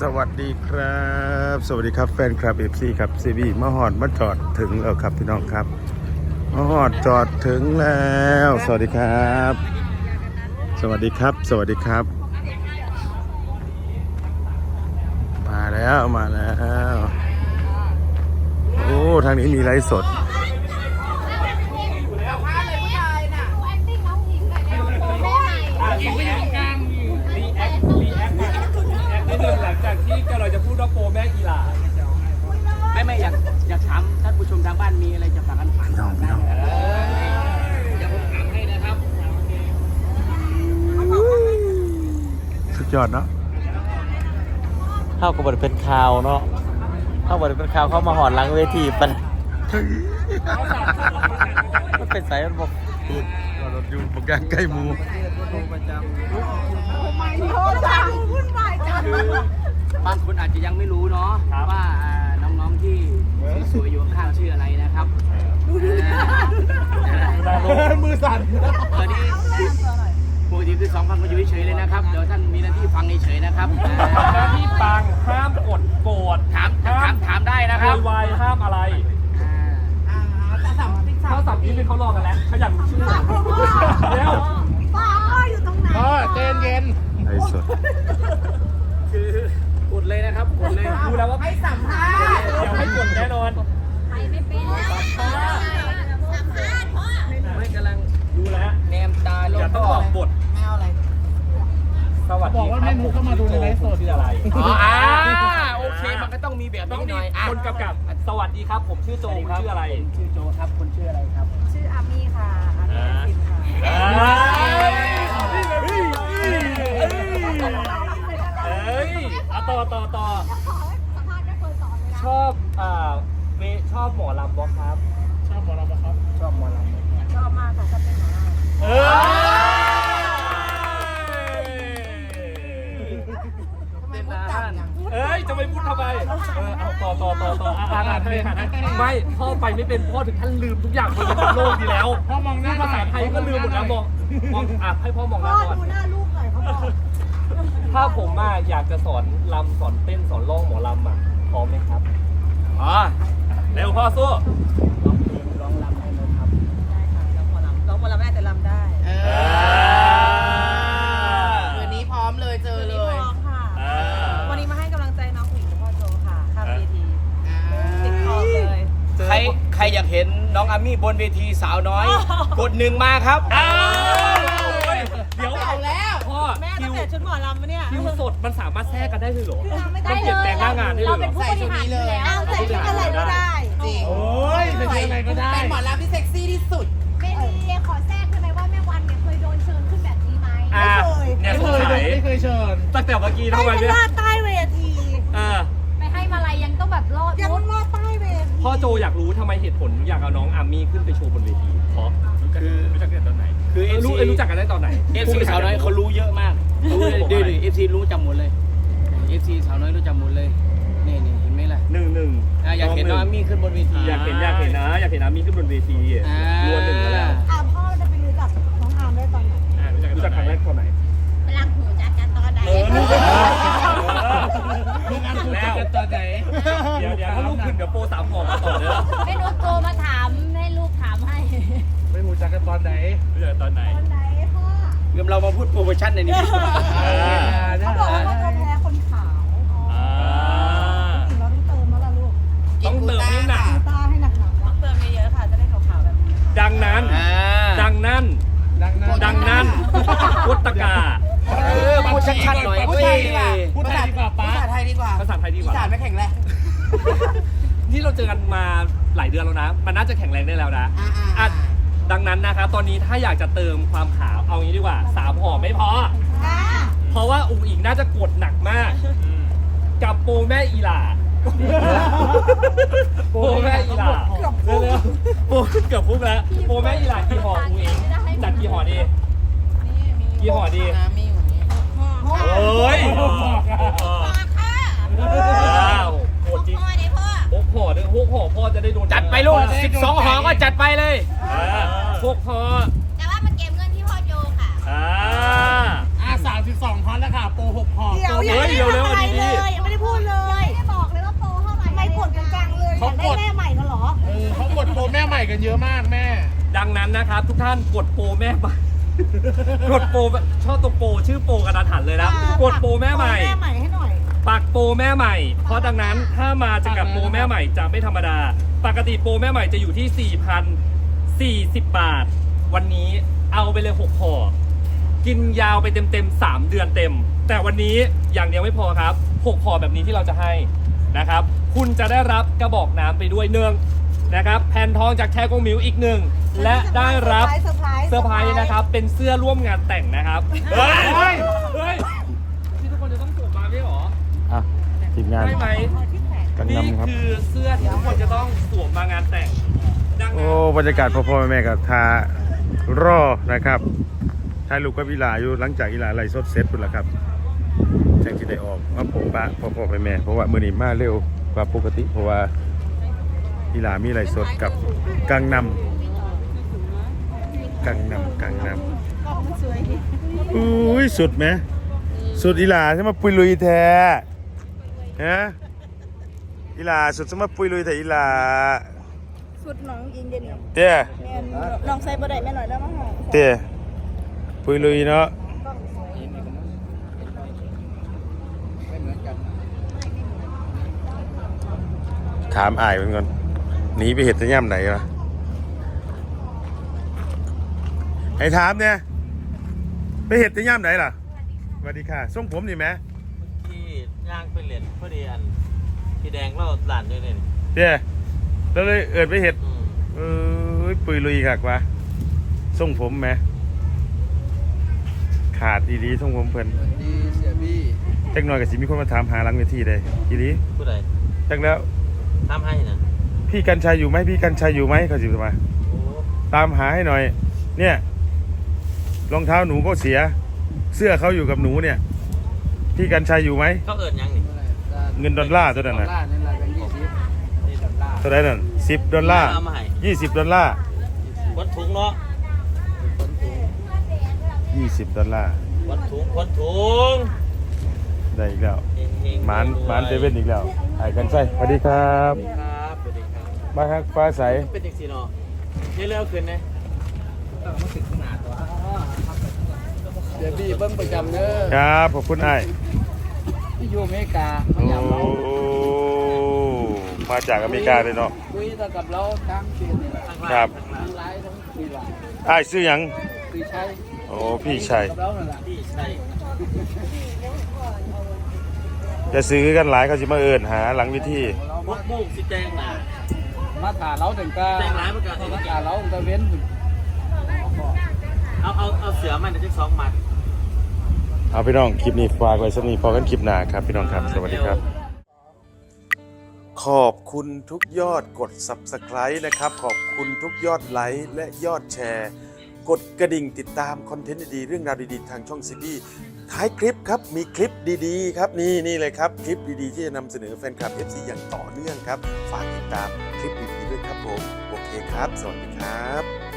สวัสดีครับ สวัสดีครับแฟนคลับเอฟซีครับซีบีมาหอดมาจอดถึงแล้วครับพี่น้องครับมาหอดจอดถึงแล้ว สวัสดีครับ สวัสดีครับ สวัสดีครับ มาแล้วมาแล้ว โอ้ทางนี้มีไลฟ์สด รีแอคกลางรีแอครีแอครีแอคนิดนึงหลังจากที่กำลังจะพูดว่า โปรแม่กีฬาไม่ไม่อยากอยากถามท่านผู้ชมทางบ้านมีอะไรจะฝากกันผ่านพี่น้องพี่น้องเดี๋ยวผมถามให้นะครับสุดยอดเนาะเข้ากับบทเป็นข่าวเนาะเข้าบทเป็นข่าวเข้ามาหอนหลังเวทีปันมันเป็นสายมันบอกรถอยู่ประกันใกล้หมูคือ บางคนอาจจะยังไม่รู้เนาะว่าอ่าน้องๆที่สวยๆอยู่ข้างๆชื่ออะไรนะครับมือสั่น ตอนนี้ปกติคือสองพันมาอยู่เฉยๆเลยนะครับ เดี๋ยวท่านมีหน้าที่ฟังเฉยๆนะครับ หน้าที่ปังห้ามกดโกรธถามถามถามได้นะครับโวยวายห้ามอะไรอ่าข้าวสับนี้เป็นเขารอกันแล้วเขาอยากรู้ชื่อแล้วพ่อเจนเย็นไลฟ์สดคือ กดเลยนะครับกดเลยดูแล้วว่าไม่สัมภาษณ์เดี๋ยวให้กดแน่นอนไม่กำลังดูแล้วแนมตาลองย่าต้องบอกบทสวัสดีบอกว่าแม่นุเข้ามาดูในไลฟ์สดชื่ออะไรอ๋ออ่าโอเคมันก็ต้องมีแบบต้องนี้หมีน่อยอะคนกำกับสวัสดีครับ ผมชื่อโจคุณชื่ออะไรชื่อโจครับคุณชื่ออะไรครับ ชื่ออามี่ค่ะอามี่สิน หมอลำบอครับ ชอบหมอลำครับ ชอบหมอลำชอบมากค่ะชอบเป็นหมอลำเออเป็นอาหารเอ้ย จะไปพูดทำไมเออเอาต่อต่อต่อต่ออะอ่านอ่านให้อ่านให้ไม่ พ่อไปไม่เป็นพ่อถึงขั้นลืมทุกอย่างบนโลกดีแล้วพ่อมองหน้าภาษาไทยก็ลืมหมดแล้วมองมองอะให้พ่อมองหพ่น้าอก่อน ดูหน้าลูกหน่อยเขาบอกถ้าผมอะอยากจะสอนลำสอนเต้นสอนร้องหมอลำอะพร้อมไหมครับ อ๋อ เร็วพ่อสู้ร้องรำให้เลยครับได้ค่ะร้องหมอลำร้องหมอลำได้แต่ลำได้คืนนี้พร้อมเลยเจอวันเลนี้พยร้อมค่ะอ่าวันนี้มาให้กำลังใจน้องอุ๋ยกับพ่อโจค่ะข้ามเวทีติดขอบเลยใครใครอยากเห็นน้องอามี่บนเวทีสาวน้อย กดหนึ่งมาครับ อ้าวเดี๋ยว เอาแล้วพ่อแม่ คิตั้งวแต่ชุดหมอลำมาเนี่ยคิวสดมันสามารถแทรกกันได้เลยเหรอไม่มันได้เปลี่ยนแปลงหน้างานได้เลยเหรอใส่ชุดนี้เลยเอาใส่ชุดอะไรก็ได้จริงโอ้ยเป็นยังไงก็ได้ เป็นหมอลำที่เซ็กซี่ที่สุด เมลีขอแทรกได้ไหมว่าแม่วันเนี่ยเคยโดนเชิญขึ้นแบบนี้ไหมอะเนี่ยสงสัยไม่เคยเชิญตั้งแต่เมื่อกี้ได้ทำไมเป็นเนี่ยลอดใต้เวทีอ่าไปให้มาลัยยังต้องแบบรอดยังลอดใต้เวทีพ่อโจอยากรู้ทำไมเหตุผลอยากเอาน้องอาร์มี่ขึ้นไปโชว์บนเวทีเพราะคือรู้จักกันตอนไหน คือเอเออฟรู้ซีเออรู้จักกันได้ตอนไหน เอฟซีสาวน้อยเขารู้เยอะมาก รู้เลยดูดิเอฟซีรู้จำหมดเลยเอฟซีสาวน้อยรู้จำหมดเลยนี่นี่เห็นไหมล่ะหนึ่งหนึ่งอะอยากเห็นน้องอามี่ขึ้นบนเวทีอยากเห็นอยากเห็นนะ อยากเห็นอาร์มี่ขึ้นบนเวทีอ่ารัวหนึ่งก็แล้วอ่าพ่อจะไปรู้จักน้องอาร์มได้ตอนไหนอะรู้จักรู้จักครั้งแรกตอนไหนไปรักหูจักกันตอนไหนเออรู้จักแล้วตอนไหนเดี๋ยวเดี๋ยวถ้าลูกขึ้นเดี๋ยวโปรสามหอมาต่อเด้อไม่รู้โทรมาถามให้ลูกถามให้ไม่รู้จักกันตอนไหนรู้จักตอนไหนตอนไหนพ่อ เดี๋ยวเรามาพูดโปรโมชั่นในนี้ดีกว่าอ่า เขาบอกว่าเขาแพ้คนขาวอ่าผู้หญิงเราต้องเติมแล้วล่ะลูกต้องเติมให้หนัก ตาให้หนักๆต้องเติมเยอะๆค่ะจะได้ขาวๆแบบนี้ ดังนั้น อ่าดังนั้น ดังนั้นพุทธกา เออพูดชัดๆหน่อยพูดเว้ไทยยดีกว่าพูดไทยดีกว่าป๊าภาษาไทยดีกว่าภาษาไทยดีกว่า อีสานไม่แข็งแรง นี่เราเจอกันมาหลายเดือนแล้วนะ มันน่าจะแข็งแรงได้แล้วนะอ่าๆ อะ ดังนั้นนะครับ ตอนนี้ถ้าอยากจะเติมความขาวเอางี้ดีกว่าสามห่อไม่พอเพราะว่าอุ๋งอิงน่าจะกดหนักมาก กับโปรแม่อีหลาโปรแม่อีหลาเร็วๆโปรเกือบพุ่งแล้วโปรแม่อีหลากี่ห่ออุ๋งอิงจัดกี่ห่อดี กี่ห่อดี น้ำมีอยู่นี่โอ้ยว้าวโหดจริงหก ห่อเด้อหกห่อพ่อจะได้โดนจัดไปลูกสิบสองหอก็จัดไปเลยหกห่อแต่ว่ามันเก็บเงินที่พ่อโจค่ะอ่าอาสามสิบสองพอนแล้วค่ะ โปรหกห่อเดี๋ยวยังไม่ได้ทำอเลยไม่ได้พูดเลยไม่ได้บอกเลยว่าโปรเท่าไหร่ทำไมกดกลางเลยเขากไดแม่ใหม่กันหรอเออเขากดโปรแม่ใหม่กันเยอะมากแม่ ดังนั้นนะครับ ทุกท่านกดโปรแม่ใหม่กดโปรชอบตัวโปรชื่อโปรกระดานหันเลยนะกดโปรแม่ใหม่ ปักโปรแม่ใหม่ เพราะดังนั้นถ้ามาจะกับโปรแม่ใหม่จะไม่ธรรมดา ปกติโปรแม่ใหม่จะอยู่ที่ 4,040 บาท วันนี้เอาไปเลย6ห่อกินยาวไปเต็มๆ 3 เดือนเต็ม แต่วันนี้อย่างเดียวไม่พอครับ 6ห่อแบบนี้ที่เราจะให้นะครับ คุณจะได้รับกระบอกน้ำไปด้วยหนึ่งนะครับแผ่นทองจากแชร์กงมิวอีกหนึ่ง และได้รับเซอร์ไพรส์เซอร์ไพรส์นะครับ เป็นเสื้อร่วมงานแต่งนะครับเฮ้ยเฮ้ยเฮ้ยที่ทุกคนจะต้องสวมมาไม่ใช่หรอ อะทีม งานใช่ไหมกังนี่นำครับคือเสื้อที่ทุกคนจะต้องสวมมางานแต่งดังโอ้นั้นบรรยากาศพ่อพ่อแม่แม่กับทารอนะครับถ่ายรูปกับอีหลาอยู่หลังจากอีหลาไล่สดเสร็จพุ่นละครับจังที่ได้ออกมาพบปะพ่อพ่อแม่แม่เพราะว่ามื้อนี้มาเร็วกว่าปกติ เพราะว่าอีหลามีไล่สดกับกังนำกังนำกังนำอุ้ยสุดไหมสุดอีหลาใช่ไหมาปุยลุยแท้ ฮะอีหลาสุดสมาปุยลุยแต่อีหลาสุดน้องยิงเดี๋ยวนี้เตี้ยแม่น้องใส่บ่ได้แม่หน่อยแล้วมั้งค่ะเตี้ยปุยลุยเนาะถามอายมันก่อนหนีไปเห็ดจะย่ำไหนวะไอ้ถามเนี่ยไปเห็ดจะย่ำไหนล่ะสวัสดีค่ะส่งผมนี่ไหมที่ ย่างไปเหรียญพอดีอันพี่แดงเล่าหลานด้วยเนี่ยเตี้ยแล้วเลยเอิดไปเห็ดอืมเอ้ยปุยลุยคักวะส่งผมไหม ขาดอีดีส่งผมเพิ่นดีเสียบี้จักหน่อยก็สิมีคนมาถามหาหลังเวทีเลยอีดีผู้ใดจักแล้ว ทำให้นะพี่กัญชัยอยู่ไหมพี่กัญชัยอยู่ไหมเขาสิมา โอ้ตามหาให้หน่อย เนี่ย รองเท้าหนูก็เสีย เสื้อเขาอยู่กับหนูเนี่ย พี่กัญชัยอยู่ไหม เขาเอิญยังนี่เงินดอลลาร์ตัวนั้นดอนะลลาร์นั่นแหละเป็นยี่สิบนี่ดอลลาร์เท่าไหรนั่นสิบดอลลาร์เอามาให้ยี่สิบดอลลาร์วัดถุงเนาะยี่สิบดอลลาร์วัดถุงวัดถุงได้อีกแล้วเฮงๆหมานหมานเซเว่นอีกแล้วไอ้กันใช่สวัสดีครับครับสวัสดีครับมาฮักฟ้าใส เป็นเด็กสีเนาะเยอะเร็วขึ้นนะ เสียบี้เบิ้งประจำเด้อครับขอบคุณไอ้ายที่อยู่อเมริกาโอ้มาจากอเมริกาเลยเนาะคุยกับเราทั้งเสียนี่แหละครับทั้งไลฟ์ทั้งคุยหลังไอ้ายซื้อหยังคุยใช้โอ้พี่ชัยกับเรานั่นแหละพี่ใช่จะซื้อกันหลายเขาสิมาเอินหาหลังวิธีเรามุมากมุกสิแจงหนามาถ่าเราถึงก็แต่งร้ายประกาศมาถ่าเราถึงก็เว้น เอาเอาเอาเสือมันเดี๋ยวจะสองมัด เอาพี่น้องคลิปนี้ฝากไว้สักนี้พอกันคลิปหน้าครับพี่น้องครับ สวัสดีครับ ขอบคุณทุกยอดกด Subscribe นะครับ ขอบคุณทุกยอดไลค์และยอดแชร์ กดกระดิ่งติดตามคอนเทนต์ดีๆเรื่องราวดีๆ ทางช่องซีบีท้ายคลิปครับมีคลิปดีๆ ครับนี่นี่เลยครับคลิปดีๆ ที่จะนำเสนอแฟนคลับ FC อย่างต่อเนื่องครับ ฝากติดตามคลิปดีๆด้วยครับผมโอเคครับ สวัสดีครับ